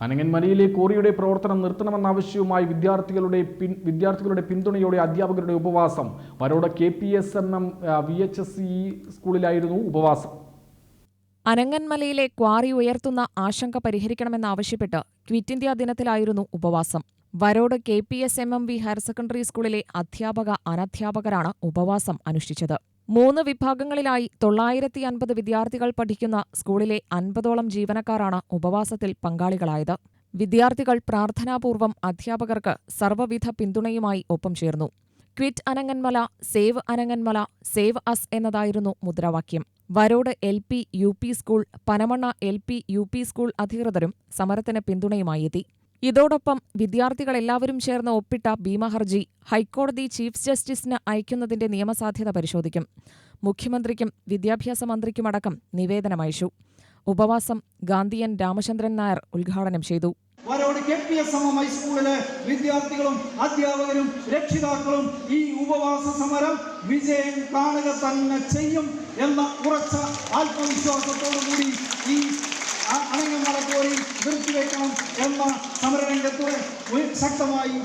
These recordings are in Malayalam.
അനങ്ങന്മലയിലെ കോറിയുടെ പ്രവർത്തനം നിർത്തണമെന്ന ആവശ്യവുമായി വിദ്യാർത്ഥികളുടെ പിൻ വിദ്യാർത്ഥികളുടെ പിന്തുണയോടെ അധ്യാപകരുടെ ഉപവാസം. Varode K P S N M V H S E സ്കൂളിലായിരുന്നു ഉപവാസം. അനങ്ങന്മലയിലെ ക്വാറി ഉയർത്തുന്ന ആശങ്ക പരിഹരിക്കണമെന്നാവശ്യപ്പെട്ട് ക്വിറ്റ് ഇന്ത്യ ദിനത്തിലായിരുന്നു ഉപവാസം. Varode K P S M M V higher secondary സ്കൂളിലെ അധ്യാപക അനധ്യാപകരാണ് ഉപവാസം അനുഷ്ഠിച്ചത്. മൂന്ന് വിഭാഗങ്ങളിലായി തൊള്ളായിരത്തി അൻപത് വിദ്യാർത്ഥികൾ പഠിക്കുന്ന സ്കൂളിലെ അൻപതോളം ജീവനക്കാരാണ് ഉപവാസത്തിൽ പങ്കാളികളായത്. വിദ്യാർത്ഥികൾ പ്രാർത്ഥനാപൂർവം അധ്യാപകർക്ക് സർവവിധ പിന്തുണയുമായി ഒപ്പം ചേർന്നു. Quit Ananganmala save Ananganmala save us എന്നതായിരുന്നു മുദ്രാവാക്യം. Varode L P U P school Panamanna L P U P school അധികൃതരും സമരത്തിന് പിന്തുണയുമായി എത്തി. ഇതോടൊപ്പം വിദ്യാർത്ഥികളെല്ലാവരും ചേർന്ന് ഒപ്പിട്ട ഭീമഹർജി ഹൈക്കോടതി ചീഫ് ജസ്റ്റിസിന് അയക്കുന്നതിന്റെ നിയമസാധ്യത പരിശോധിക്കും. മുഖ്യമന്ത്രിക്കും വിദ്യാഭ്യാസ മന്ത്രിക്കുമടക്കം നിവേദനമയച്ചു. ഉപവാസം ഗാന്ധിയൻ രാമചന്ദ്രൻ നായർ ഉദ്ഘാടനം ചെയ്തു. വരോട് കെ ഹൈസ്കൂളിലെ വിദ്യാർത്ഥികളും അധ്യാപകരും രക്ഷിതാക്കളും ഈ ഉപവാസ സമരം വിജയം കാണുക തന്നെ ചെയ്യും എന്ന ഉറച്ച ആത്മവിശ്വാസത്തോടു കൂടി ഈ സമരരംഗത്ത് ശക്തമായി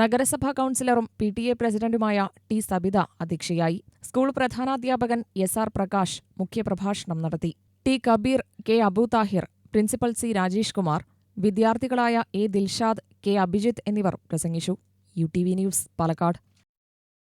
നഗരസഭാ കൗൺസിലറും പി ടി എ പ്രസിഡന്റുമായ ടി സബിത അധ്യക്ഷയായി. സ്കൂൾ പ്രധാനാധ്യാപകൻ എസ് ആർ പ്രകാശ് മുഖ്യപ്രഭാഷണം നടത്തി. T Kabeer K Abuthahir principal C Rajesh Kumar വിദ്യാർത്ഥികളായ A Dilshad K Abhijith എന്നിവർ പ്രസംഗിച്ചു. U T V news Palakkad.